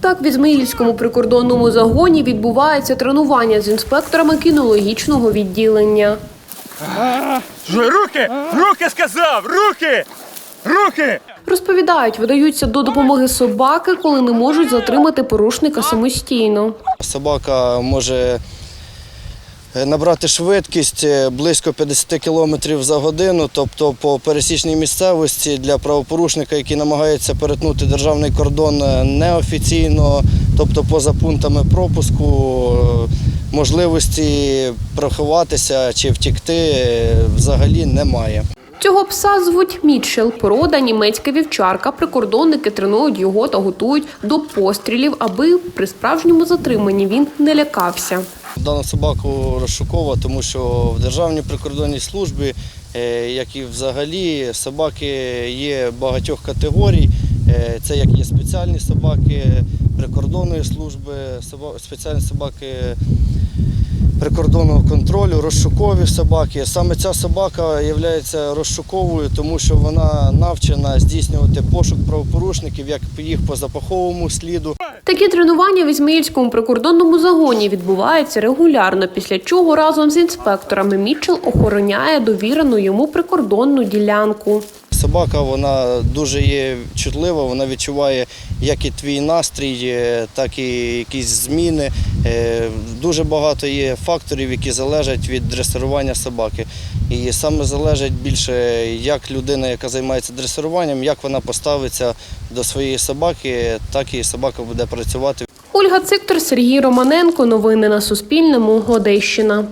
Так, в Ізмаїльському прикордонному загоні відбувається тренування з інспекторами кінологічного відділення. Руки! Руки сказав! Руки! Руки! Розповідають, видаються до допомоги собаки, коли не можуть затримати порушника самостійно. Собака може набрати швидкість е, близько 50 км за годину, тобто по пересічній місцевості для правопорушника, який намагається перетнути державний кордон е, неофіційно, тобто поза пунктами пропуску, е, можливості приховатися чи втікти е, взагалі немає. Цього пса звуть Мітчел, порода німецька вівчарка. Прикордонники тренують його та готують до пострілів, аби при справжньому затриманні він не лякався. Дану собаку розшукова, тому що в Державній прикордонній службі, е, як і взагалі, собаки є багатьох категорій. Е, Це як є спеціальні собаки прикордонної служби, спеціальні собаки прикордонного контролю, розшукові собаки. Саме ця собака є розшуковою, тому що вона навчена здійснювати пошук правопорушників як їх по запаховому сліду, Такі тренування в Ізмаїльському прикордонному загоні відбуваються регулярно, після чого разом з інспекторами Мітчел охороняє довірену йому прикордонну ділянку. Собака вона дуже є чутлива, вона відчуває як і твій настрій, е, так і якісь зміни. Е, Дуже багато є факторів, які залежать від дресирування собаки. І саме залежить більше, як людина, яка займається дресируванням, як вона поставиться до своєї собаки, так і собака буде працювати Ольга Циктор, Сергій Романенко. Новини на Суспільному. Одещина.